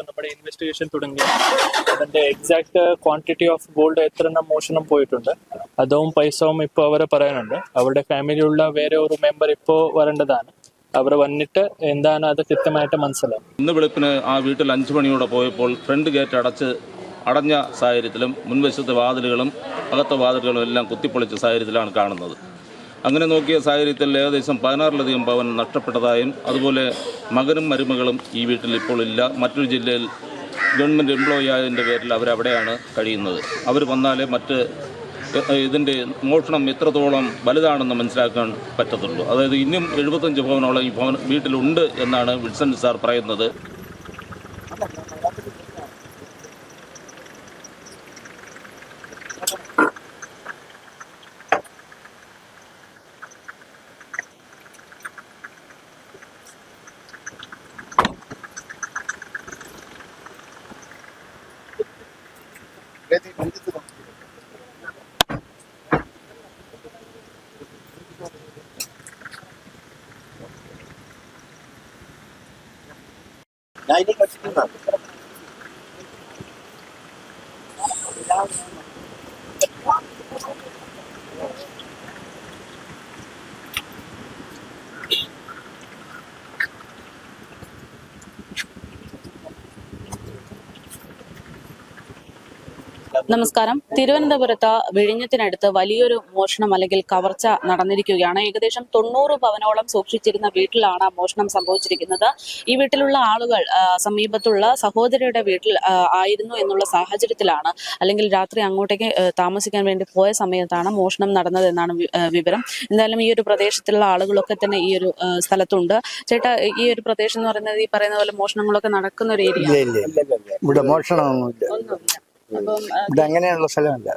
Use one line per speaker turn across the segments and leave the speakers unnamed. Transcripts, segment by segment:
ഇപ്പൊ നമ്മുടെ ഇൻവെസ്റ്റിഗേഷൻ തുടങ്ങി. അതിന്റെ എക്സാക്ട് ക്വാണ്ടിറ്റി ഓഫ് ഗോൾഡ് എത്ര എണ്ണം മോഷണം പോയിട്ടുണ്ട്. അതും പൈസവും ഇപ്പോൾ അവരെ പറയാനുണ്ട്. അവരുടെ ഫാമിലിയുള്ള വേറെ ഒരു മെമ്പർ ഇപ്പോൾ വരേണ്ടതാണ്. അവർ വന്നിട്ട് എന്താണ് അത് കൃത്യമായിട്ട് മനസ്സിലാവും
ഇന്ന് വെളുപ്പിന് ആ വീട്ടിൽ അഞ്ചു മണിയോടെ പോയപ്പോൾ ഫ്രണ്ട് ഗേറ്റ് അടച്ച് അടഞ്ഞ സാഹചര്യത്തിലും മുൻവശത്തെ വാതിലുകളും അകത്തെ വാതിലുകളും എല്ലാം കുത്തിപ്പൊളിച്ച സാഹചര്യത്തിലാണ് കാണുന്നത്. അങ്ങനെ നോക്കിയ സാഹചര്യത്തിൽ ഏകദേശം പതിനാറിലധികം പവൻ നഷ്ടപ്പെട്ടതായും അതുപോലെ മകനും മരുമകളും ഈ വീട്ടിൽ ഇപ്പോൾ ഇല്ല. മറ്റൊരു ജില്ലയിൽ ഗവൺമെന്റ് എംപ്ലോയി ആയതിന്റെ പേരിൽ അവരവിടെയാണ് കഴിയുന്നത്. അവർ വന്നാലേ മറ്റ് ഇതിന്റെ മോഷണം എത്രത്തോളം വലുതാണെന്ന് മനസ്സിലാക്കാൻ പറ്റത്തുള്ളൂ. അതായത് ഇനിയും എഴുപത്തഞ്ച് ഭവനോളം ഈ ഭവൻ വീട്ടിലുണ്ട് എന്നാണ് വിൽസൺ സാർ പറയുന്നത്. 来年が自分なんですか。
നമസ്കാരം. തിരുവനന്തപുരത്ത് വിഴിഞ്ഞത്തിനടുത്ത് വലിയൊരു മോഷണം അല്ലെങ്കിൽ കവർച്ച നടന്നിരിക്കുകയാണ്. ഏകദേശം തൊണ്ണൂറ് പവനോളം സൂക്ഷിച്ചിരുന്ന വീട്ടിലാണ് മോഷണം സംഭവിച്ചിരിക്കുന്നത്. ഈ വീട്ടിലുള്ള ആളുകൾ സമീപത്തുള്ള സഹോദരിയുടെ വീട്ടിൽ ആയിരുന്നു എന്നുള്ള സാഹചര്യത്തിലാണ്. അല്ലെങ്കിൽ രാത്രി അങ്ങോട്ടേക്ക് താമസിക്കാൻ വേണ്ടി പോയ സമയത്താണ് മോഷണം നടന്നത് എന്നാണ് വി- ആ, വിവരം. എന്തായാലും ഈ ഒരു പ്രദേശത്തുള്ള ആളുകളൊക്കെ തന്നെ ഈ ഒരു സ്ഥലത്തുണ്ട്. ചേട്ടാ ഈ ഒരു പ്രദേശം എന്ന് പറയുന്നത് ഈ പറയുന്ന പോലെ മോഷണങ്ങളൊക്കെ നടക്കുന്ന ഒരു ഏരിയ?
ഇവിടെ മോഷണമൊന്നുമില്ല.
അപ്പം
അങ്ങനെയുള്ള സ്ഥലമല്ല.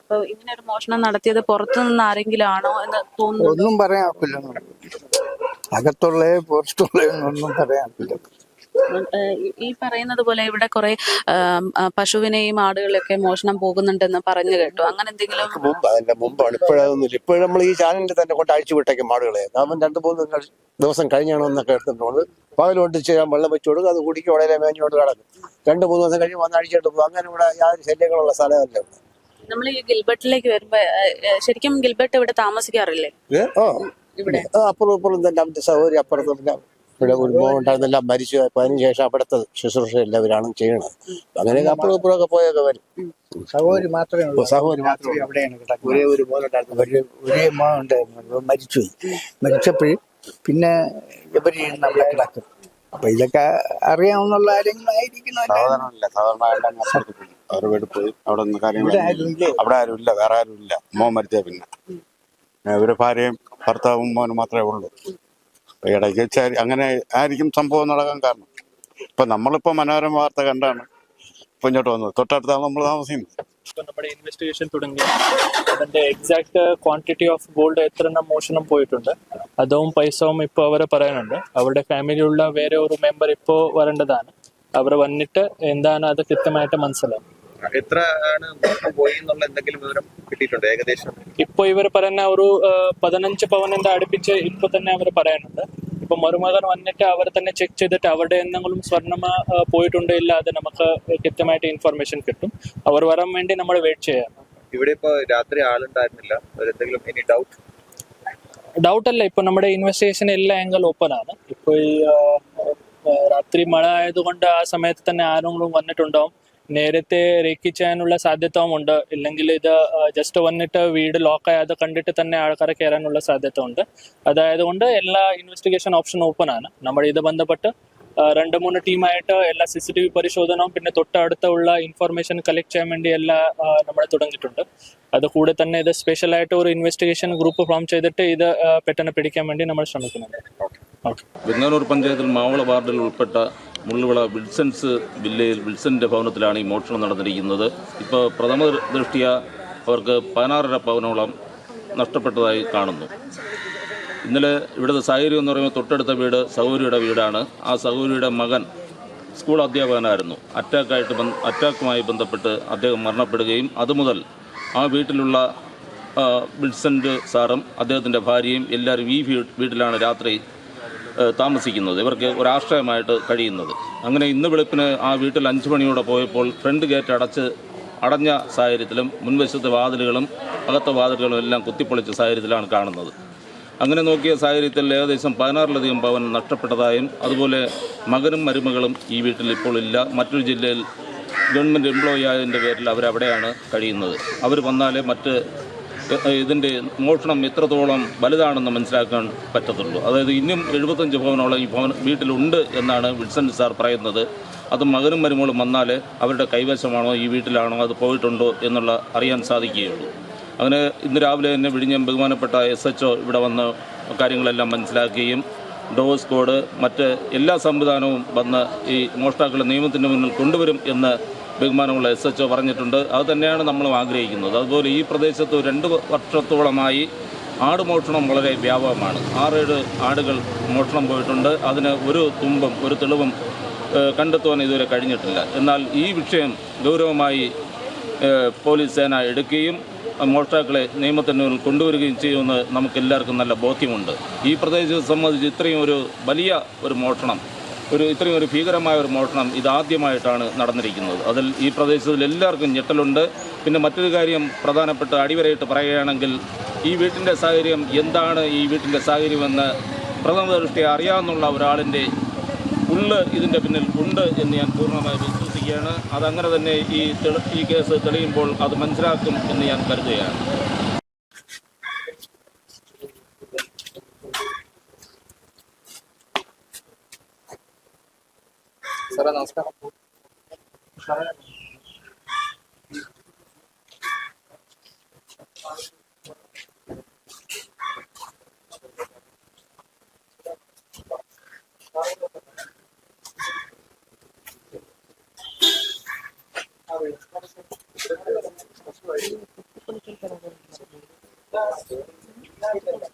അപ്പൊ ഇങ്ങനെ ഒരു മോഷണം നടത്തിയത് പുറത്തു നിന്ന് ആരെങ്കിലും ആണോ എന്ന് തോന്നുന്നു
ഒന്നും പറയാൻ ഒക്കില്ല. അകത്തുള്ള പുറത്തുള്ള ഒന്നും പറയാൻ
ഈ- പറയുന്നത് പോലെ ഇവിടെ കുറെ പശുവിനെയും ആടുകളെയൊക്കെ മോഷണം പോകുന്നുണ്ടെന്ന് പറഞ്ഞു കേട്ടു. അങ്ങനെ എന്തെങ്കിലും
മുമ്പാണ്. ഇപ്പോഴൊന്നുമില്ല ഇപ്പോഴും നമ്മൾ ഈ ചാനലിന്റെ തന്നെ കൊണ്ട് അഴിച്ചു വിട്ടേക്കും മാടുകളെ നാമൻ രണ്ടു മൂന്ന് ദിവസം കഴിഞ്ഞാണോ എന്നൊക്കെ എടുത്തിട്ടുണ്ട്. കൊണ്ട് ചെയ്യാൻ വെള്ളം വെച്ചു കൊടുക്കും. അത് കുടിക്കും ഉടനെ മേഞ്ഞോട്ട് കിടക്കും രണ്ട് മൂന്ന് ദിവസം കഴിഞ്ഞ് വന്ന് അഴിച്ചിട്ട് പോകും. അങ്ങനെ ഇവിടെ യാതൊരു ശല്യങ്ങളുള്ള സ്ഥലമല്ല ഇവിടെ.
നമ്മൾ ഈ ഗിൽബർട്ടിലേക്ക് വരുമ്പോ ശരിക്കും ഗിൽബർട്ട് ഇവിടെ താമസിക്കാറില്ലേ? ഇവിടെ.
അപ്പുറം ഇപ്പുറം തന്നെ അവന്റെ സൗകര്യം അപ്പുറത്തും ഇവിടെ കുടുംബം ഉണ്ടായിരുന്നില്ല മരിച്ചു അതിന് ശേഷം അവിടുത്തെ ശുശ്രൂഷ എല്ലാവരാണ് ചെയ്യണത് അങ്ങനെ അപ്പുറം ഇപ്പുറമൊക്കെ പോയൊക്കെ വരും.
സഹോദരി മാത്രമേ ഉള്ളൂ.
സഹോദരി മാത്രമേ
അവിടെയാണ്
ഒരേ ഒരു മോനുണ്ടായിരുന്നു
ഒരു ഒരേ മോൻ ഉണ്ടായിരുന്നു. അത് മരിച്ചുപോയി മരിച്ചപ്പോഴും പിന്നെ ഇവർ നമ്മളെ കിടക്കും. അപ്പൊ ഇതൊക്കെ അറിയാവുന്നുള്ള ആരെങ്കിലും ആയിരിക്കണം
അവരുടെ വീട്ടിൽ പോയി. അവിടെ നിന്ന് കാര്യങ്ങൾ അവിടെ ആരും ഇല്ല. വേറെ ആരും ഇല്ല. മോൻ മരിച്ച പിന്നെ. ഇവർ ഭാര്യയും ഭർത്താവും മോനും മാത്രമേ ഉള്ളൂ. ഇടയ്ക്ക് അങ്ങനെ ആയിരിക്കും സംഭവം നടക്കാൻ കാരണം. ഇപ്പൊ നമ്മളിപ്പോ മനോരമ വാർത്ത കണ്ടാണ് ഇപ്പം ഇങ്ങോട്ട് വന്നത്. തൊട്ടടുത്താണ് നമ്മൾ താമസിക്കുന്നത്.
നമ്മുടെ ഇൻവെസ്റ്റിഗേഷൻ തുടങ്ങി. അതിന്റെ എക്സാക്ട് ക്വാണ്ടിറ്റി ഓഫ് ഗോൾഡ് എത്ര എണ്ണം മോഷണം പോയിട്ടുണ്ട്. അതും പൈസവും ഇപ്പോൾ അവരെ പറയാനുണ്ട്. അവരുടെ ഫാമിലിയുള്ള വേറെ ഒരു മെമ്പർ ഇപ്പോ വരേണ്ടതാണ്. അവർ വന്നിട്ട് എന്താണ് അത് കൃത്യമായിട്ട് മനസ്സിലാവും
എത്ര ആണ് പോയി എന്നുള്ള എന്തെങ്കിലും വിവരം കിട്ടിയിട്ടുണ്ട് ഏകദേശം?
ഇപ്പൊ ഇവർ പറയുന്ന ഒരു പതിനഞ്ച് പവനിന്റെ അടുപ്പിച്ച് ഇപ്പൊ തന്നെ അവർ പറയാനുണ്ട്. ഇപ്പൊ മരുമകൻ വന്നിട്ട് അവർ തന്നെ ചെക്ക് ചെയ്തിട്ട് അവരുടെ എന്തെങ്കിലും സ്വർണമ പോയിട്ടുണ്ടോ ഇല്ലാതെ നമുക്ക് കൃത്യമായിട്ട് ഇൻഫർമേഷൻ കിട്ടും. അവർ വരാൻ വേണ്ടി നമ്മൾ വെയിറ്റ് ചെയ്യാം.
ഇവിടെ ഇപ്പൊ രാത്രി ആളുണ്ടായിരുന്നില്ല. എന്തെങ്കിലും ഇനി ഡൗട്ട്
ഡൗട്ട് അല്ല ഇപ്പൊ നമ്മുടെ ഇൻവെസ്റ്റിഗേഷൻ എല്ലാ ആംഗിൾ ഓപ്പൺ ആണ്. ഇപ്പൊ ഈ രാത്രി മഴ ആയതുകൊണ്ട് ആ സമയത്ത് തന്നെ ആരെങ്കിലും വന്നിട്ടുണ്ടാവും. നേരത്തെ രേഖിച്ചാനുള്ള ചെയ്യാനുള്ള ഇല്ലെങ്കിൽ ഇത് ജസ്റ്റ് വന്നിട്ട് വീട് ലോക്ക് ആയത് കണ്ടിട്ട് തന്നെ ആൾക്കാരെ കയറാനുള്ള സാധ്യത ഉണ്ട് അതായത് കൊണ്ട് എല്ലാ ഇൻവെസ്റ്റിഗേഷൻ ഓപ്ഷൻ ഓപ്പൺ ആണ്. നമ്മൾ ഇത് ബന്ധപ്പെട്ട് രണ്ട് മൂന്ന് ടീമായിട്ട് എല്ലാ സി സി ടി വി പരിശോധനവും പിന്നെ തൊട്ടടുത്തുള്ള ഇൻഫർമേഷൻ കളക്ട് ചെയ്യാൻ വേണ്ടി എല്ലാ നമ്മൾ തുടങ്ങിയിട്ടുണ്ട്. അത് കൂടെ തന്നെ ഇത് സ്പെഷ്യലായിട്ട് ഒരു ഇൻവെസ്റ്റിഗേഷൻ ഗ്രൂപ്പ് ഫോം ചെയ്തിട്ട് ഇത് പെട്ടെന്ന് പിടിക്കാൻ വേണ്ടി നമ്മൾ ശ്രമിക്കുന്നുണ്ട്. ഓക്കെ
വെങ്ങാനൂർ പഞ്ചായത്തിൽ മാവള വാർഡിൽ ഉൾപ്പെട്ട മുള്ളുവിള വിൽസൺസ് വില്ലയിൽ വിൽസന്റെ ഭവനത്തിലാണ് ഈ മോഷണം നടന്നിരിക്കുന്നത്. ഇപ്പോൾ പ്രഥമ ദൃഷ്ടിയ അവർക്ക് പതിനാറര പവനോളം നഷ്ടപ്പെട്ടതായി കാണുന്നു. ഇന്നലെ ഇവിടുത്തെ സാഹചര്യം എന്ന് പറയുമ്പോൾ തൊട്ടടുത്ത വീട് സഹോരിയുടെ വീടാണ്. ആ സഹോരിയുടെ മകൻ സ്കൂൾ അധ്യാപകനായിരുന്നു. അറ്റാക്കായിട്ട് ബന്ധ അറ്റാക്കുമായി ബന്ധപ്പെട്ട് അദ്ദേഹം മരണപ്പെടുകയും അതുമുതൽ ആ വീട്ടിലുള്ള വിൽസന്റ് സാറും അദ്ദേഹത്തിന്റെ ഭാര്യയും എല്ലാവരും ഈ വീട്ടിലാണ് രാത്രി താമസിക്കുന്നത്. ഇവർക്ക് ഒരാശ്രയമായിട്ട് കഴിയുന്നത്. അങ്ങനെ ഇന്ന് വെളുപ്പിന് ആ വീട്ടിൽ അഞ്ച് മണിയോടെ പോയപ്പോൾ ഫ്രണ്ട് ഗേറ്റ് അടച്ച് അടഞ്ഞ സാഹചര്യത്തിലും മുൻവശത്തെ വാതിലുകളും അകത്തെ വാതിലുകളും എല്ലാം കുത്തിപ്പൊളിച്ച സാഹചര്യത്തിലാണ് കാണുന്നത്. അങ്ങനെ നോക്കിയ സാഹചര്യത്തിൽ ഏകദേശം പതിനാറിലധികം ഭവൻ നഷ്ടപ്പെട്ടതായും അതുപോലെ മകനും മരുമകളും ഈ വീട്ടിൽ ഇപ്പോൾ ഇല്ല. മറ്റൊരു ജില്ലയിൽ ഗവൺമെന്റ് എംപ്ലോയി ആയതിന്റെ പേരിൽ അവരവിടെയാണ് കഴിയുന്നത്. അവർ വന്നാലേ മറ്റ് ഇതിന്റെ മോഷണം എത്രത്തോളം വലുതാണെന്ന് മനസ്സിലാക്കാൻ പറ്റത്തുള്ളൂ. അതായത് ഇന്നും എഴുപത്തഞ്ച് ഭവനോളം ഈ ഭവൻ വീട്ടിലുണ്ട് എന്നാണ് വിൽസൺ സാർ പറയുന്നത്. അത് മകനും മരുമോളും വന്നാൽ അവരുടെ കൈവശമാണോ ഈ വീട്ടിലാണോ അത് പോയിട്ടുണ്ടോ എന്നുള്ള അറിയാൻ സാധിക്കുകയുള്ളൂ. അങ്ങനെ ഇന്ന് രാവിലെ തന്നെ വിഴിഞ്ഞം ബഹുമാനപ്പെട്ട എസ് എച്ച് ഇവിടെ വന്ന് കാര്യങ്ങളെല്ലാം മനസ്സിലാക്കുകയും ഡോസ് കോഡ് മറ്റ് എല്ലാ സംവിധാനവും വന്ന് ഈ മോഷ്ടാക്കളെ നിയമത്തിന്റെ മുന്നിൽ കൊണ്ടുവരും എന്ന് ബഹുമാനമുള്ള എസ് എച്ച് പറഞ്ഞിട്ടുണ്ട്. അത് തന്നെയാണ് നമ്മളും ആഗ്രഹിക്കുന്നത്. അതുപോലെ ഈ പ്രദേശത്ത് രണ്ട് വർഷത്തോളമായി ആട് മോഷണം വളരെ വ്യാപകമാണ്. ആറേഴ് ആടുകൾ മോഷണം പോയിട്ടുണ്ട്. അതിന് ഒരു തുമ്പും ഒരു തെളിവും കണ്ടെത്തുവാൻ ഇതുവരെ കഴിഞ്ഞിട്ടില്ല. എന്നാൽ ഈ വിഷയം ഗൗരവമായി പോലീസ് സേന എടുക്കുകയും മോഷ്ടാക്കളെ നിയമത്തിന് കൊണ്ടുവരികയും ചെയ്യുമെന്ന് നമുക്കെല്ലാവർക്കും നല്ല ബോധ്യമുണ്ട്. ഈ പ്രദേശത്തെ സംബന്ധിച്ച് ഇത്രയും ഒരു വലിയ ഒരു മോഷണം ഒരു ഇത്രയും ഒരു ഭീകരമായ ഒരു മോഷണം ഇതാദ്യമായിട്ടാണ് നടന്നിരിക്കുന്നത്. അതിൽ ഈ പ്രദേശത്തിൽ എല്ലാവർക്കും ഞെട്ടലുണ്ട്. പിന്നെ മറ്റൊരു കാര്യം പ്രധാനപ്പെട്ട അടിവരയിട്ട് പറയുകയാണെങ്കിൽ ഈ വീട്ടിന്റെ സാഹചര്യം എന്താണ്? ഈ വീട്ടിന്റെ സാഹചര്യമെന്ന് പ്രഥമ ദൃഷ്ടി അറിയാവുന്നുള്ള ഒരാളിന്റെ ഉള്ള് ഇതിന്റെ പിന്നിൽ ഉണ്ട് എന്ന് ഞാൻ പൂർണമായി വിശ്വസിക്കുകയാണ്. അതങ്ങനെ തന്നെ ഈ ഈ കേസ് തെളിയുമ്പോൾ അത് മനസ്സിലാക്കും എന്ന് ഞാൻ കരുതുകയാണ്.
ಸರ ನಮಸ್ಕಾರ
Thank
you.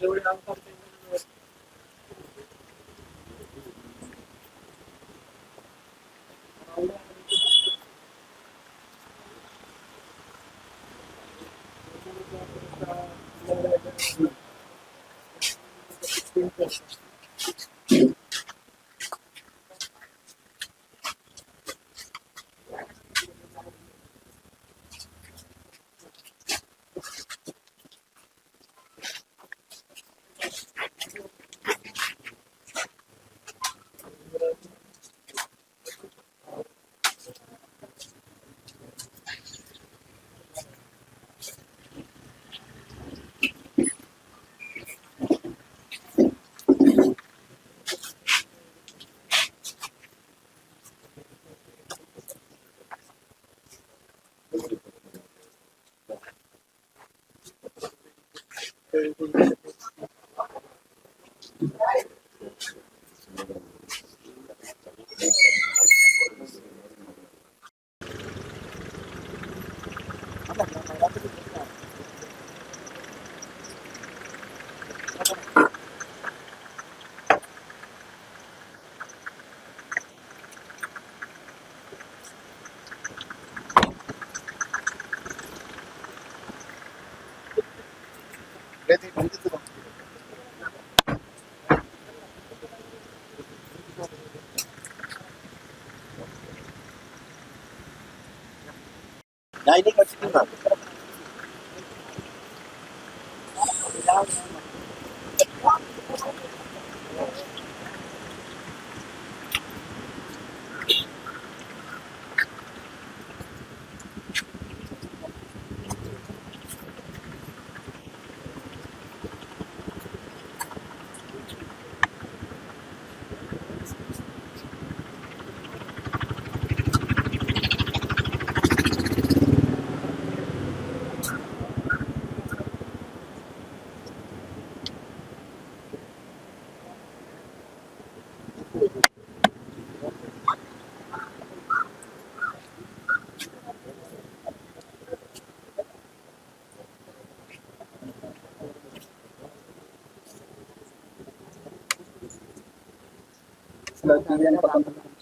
जेवढे अनकॉम्प्लिमेंट Thank you. del mundo.
来年が自分なんですか？ら。
la